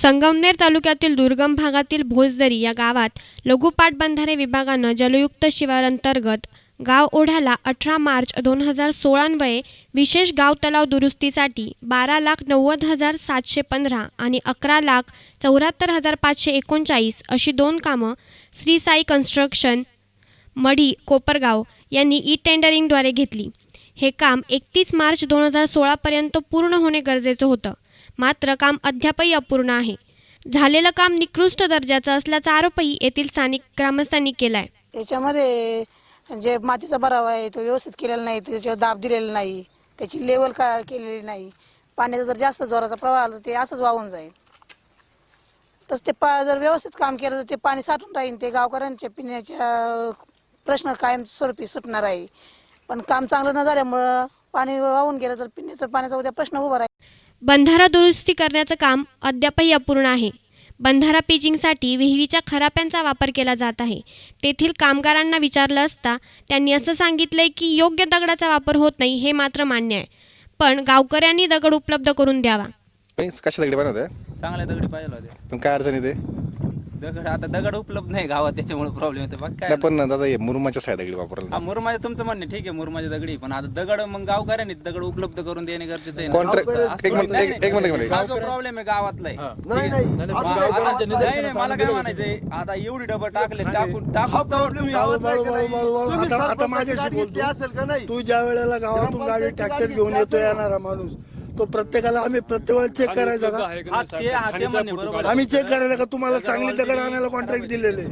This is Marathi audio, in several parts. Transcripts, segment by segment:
संगमनेर तालुक्यातील दुर्गम भागातील भोजदरी या गावात लघु पाटबंधारे विभागानं जलयुक्त शिवारांतर्गत गाव ओढ्याला अठरा मार्च दोन हजार सोळान्वये विशेष गाव तलाव दुरुस्तीसाठी बारा लाख नव्वद हजार सातशे पंधरा आणि अकरा लाख चौऱ्याहत्तर हजार पाचशे एकोणचाळीस अशी दोन कामं श्री साई कन्स्ट्रक्शन मढी कोपरगाव यांनी ई टेंडरिंगद्वारे घेतली. हे काम एकतीस मार्च दोन हजार सोळापर्यंत पूर्ण होणे गरजेचं होतं. मात्र काम अद्यापही अपूर्ण आहे. झालेलं काम निकृष्ट दर्जाचं असल्याचा आरोपही येथील स्थानिक ग्रामस्थांनी केला आहे त्याच्यामध्ये जे मातीचा भराव आहे तो व्यवस्थित केलेला नाही त्याच्यावर दाब दिलेला नाही त्याची लेवल का केलेली नाही. पाण्याचा जर जास्त जोराचा प्रवाह आला तर ते असंच वाहून जाईल. तसं ते पा जर व्यवस्थित काम केलं तर ते पाणी साठून राहील. ते गावकऱ्यांच्या पिण्याच्या प्रश्न कायम स्वरूपी सुटणार आहे. पण काम चांगलं न झाल्यामुळं पाणी वाहून गेलं तर पिण्याचं पाण्याचा उद्या प्रश्न उभा राहील. बंधारा दुरुस्ती करण्याचं काम अद्यापही अपूर्ण आहे. बंधारा पिचिंगसाठी विहिरीच्या खराप्यांचा वापर केला जात आहे. तेथील कामगारांना विचारलं असता त्यांनी असं सांगितलंय की योग्य दगडाचा वापर होत नाही हे मात्र मान्य आहे. पण गावकऱ्यांनी दगड उपलब्ध करून द्यावा. कशा दगडी बनवते चांगल्या दगडी पाहिजे होते पण काय अडचण येते? दगड आता दगड उपलब्ध नाही गावात त्याच्यामुळे प्रॉब्लेम येतो बाकी काय नाही पण दादा हे मुरुमाच्या साय दगडी वापरला हा मुरमाचे तुमचं म्हणणे ठीक आहे मुरमाचे दगडी पण आता दगड मग गावकऱ्यांनी दगड उपलब्ध करून देणे गरजेचं आहे ना. असं- एक मिनिट- नाही, एक- एक मिनिट- एक मिनिट. हा. जो प्रॉब्लेम आहे गावातला आहे. आता- नाही नाही मला काय म्हणायचंय? आता एवढी डबल टाकले टाकून टाकून तर तुम्ही आता आता माझ्याशी बोलतो. तू ज्या वेळेला गावातून गाडी ट्रॅक्टर घेऊन येतो येणारा माणूस. तो प्रत्येकाला आम्ही प्रत्येक वेळेस चेक करायचा का. आम्ही चेक करायचा का? तुम्हाला चांगली दगड आणायला कॉन्ट्रॅक्ट दिलेले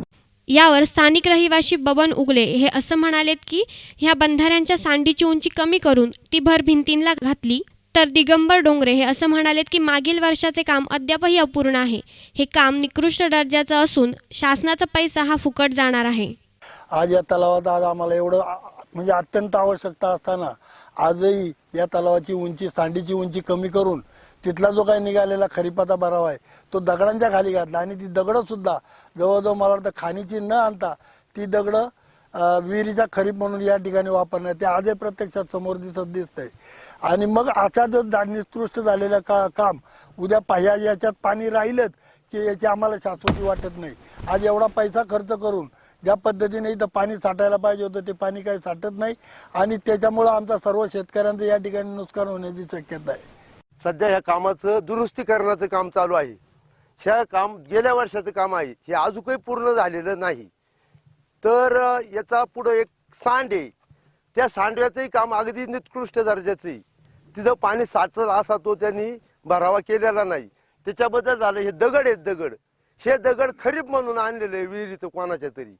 यावर स्थानिक रहिवासी बबन उगले हे असं म्हणालेत की ह्या बंधाऱ्यांच्या सांडीची उंची कमी करून ती भर भिंतींना घातली तर दिगंबर डोंगरे हे असं म्हणालेत की मागील वर्षाचे काम अद्यापही अपूर्ण आहे. हे काम निकृष्ट दर्जाचं असून शासनाचा पैसा हा फुकट जाणार आहे. आज या तलावात आज आम्हाला एवढं म्हणजे अत्यंत आवश्यकता असताना आजही या तलावाची उंची सांडीची उंची कमी करून तिथला जो काही निघालेला खरीपाचा भराव आहे तो दगडांच्या खाली घातला. आणि ती दगडंसुद्धा जवळजवळ मला वाटतं खाणीची न आणता ती दगडं विहिरीचा खरीप म्हणून या ठिकाणी वापरण्यात ते आजही प्रत्यक्षात समोर दिसत दिसतंय. आणि मग असा जो निकृष्ट झालेलं का काम उद्या पाह्या याच्यात पाणी राहिलंच की याची आम्हाला शाश्वती वाटत नाही. आज एवढा पैसा खर्च करून ज्या पद्धतीने इथं पाणी साठायला पाहिजे होतं ते पाणी काही साठत नाही आणि त्याच्यामुळं आमचा सर्व शेतकऱ्यांचं या ठिकाणी नुकसान होण्याची शक्यता आहे. सध्या ह्या कामाचं दुरुस्तीकरणाचं काम चालू आहे. ह्या काम गेल्या वर्षाचं काम आहे. हे अजूनही पूर्ण झालेलं नाही. तर याचा पुढं एक सांड. आहे त्या सांडव्याचंही काम अगदी निकृष्ट दर्जाचं आहे तिथं पाणी साचलं असा तो त्यांनी भरावा केलेला नाही. त्याच्याबद्दल झालं हे दगड आहेत दगड. हे दगड खरीप म्हणून आणलेलं आहे विहिरीचं कोणाच्या तरी.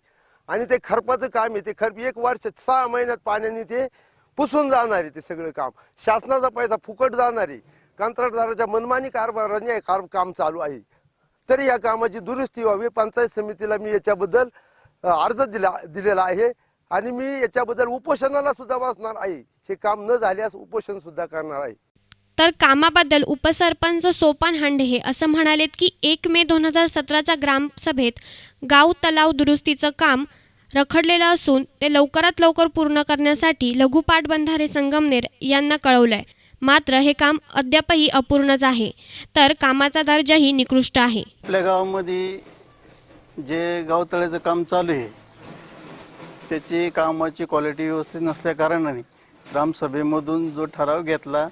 आणि ते खरपाचं काम आहे ते खरप एक वर्ष सहा महिन्यात पाण्याने ते पुसून जाणार आहे ते सगळं काम. शासनाचा पैसा फुकट जाणार आहे. कंत्राटदाराच्या मनमानी कारभाराने हे कार- काम चालू आहे. तरी या कामाची दुरुस्ती व्हावी. पंचायत समितीला मी याच्याबद्दल अर्ज दिला दिलेला आहे. आणि मी याच्याबद्दल उपोषणाला सुद्धा वाचणार आहे. हे काम न झाल्यास उपोषण सुद्धा करणार आहे. तर कामाबद्दल उपसरपंच सोपान हांडे हे असं म्हणालेत की एक मे दोन हजार सतराच्या ग्रामसभेत गाव तलाव दुरुस्तीचं काम रखडलेलं असून ते लवकरात लवकर पूर्ण करण्यासाठी लघु पाटबंधारे संगमनेर यांना कळवलंय. मात्र हे काम अद्यापही अपूर्णच आहे. तर कामाचा दर्जाही निकृष्ट आहे. आपल्या गावामध्ये जे गावतळ्याचं काम चालू आहे त्याची कामाची क्वालिटी व्यवस्थित नसल्या कारणाने ग्रामसभेमधून जो ठराव घेतला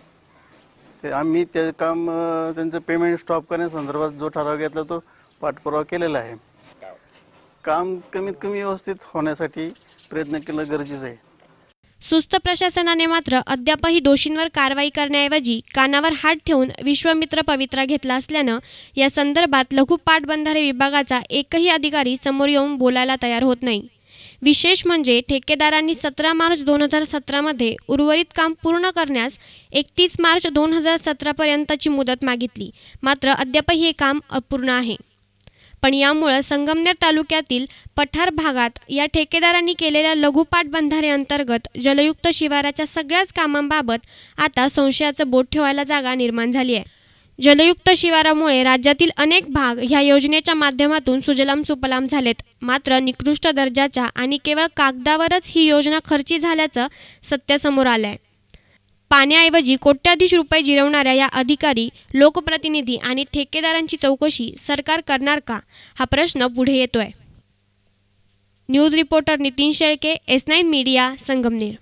ते आम्ही ते काम अं, त्यांचं पेमेंट स्टॉप करण्यासंदर्भात जो ठराव घेतला तो पाठपुरावा केलेला आहे. काम कमीत कमी व्यवस्थित होण्यासाठी प्रयत्न केलं गरजेचं आहे. सुस्त प्रशासनाने मात्र अद्यापही दोषींवर कारवाई करण्याऐवजी कानावर हात ठेवून विश्वामित्र पवित्रा घेतला असल्यानं या संदर्भात लघु पाटबंधारे विभागाचा एकही अधिकारी समोर येऊन बोलायला तयार होत नाही. विशेष म्हणजे ठेकेदारांनी सतरा मार्च दोन हजार सतरामध्ये उर्वरित काम पूर्ण करण्यास एकतीस मार्च दोन हजार सतरापर्यंतची मुदत मागितली. मात्र अद्यापही हे काम अपूर्ण आहे. पण यामुळं संगमनेर तालुक्यातील पठार भागात या ठेकेदारांनी केलेल्या लघुपाट बंधाऱ्यांतर्गत अंतर्गत जलयुक्त शिवाराच्या सगळ्याच कामांबाबत आता संशयाचं बोट ठेवायला जागा निर्माण झाली आहे. जलयुक्त शिवारामुळे राज्यातील अनेक भाग ह्या योजनेच्या माध्यमातून सुजलाम सुपलाम झालेत. मात्र निकृष्ट दर्जाच्या आणि केवळ कागदावरच ही योजना खर्ची झाल्याचं सत्य समोर आलं आहे पाण्याऐवजी कोट्याधीश रुपये जिरवणाऱ्या या अधिकारी लोकप्रतिनिधी आणि ठेकेदारांची चौकशी सरकार करणार का? हा प्रश्न पुढे येतोय. News reporter Nitin Shelke S nine media Sangamner.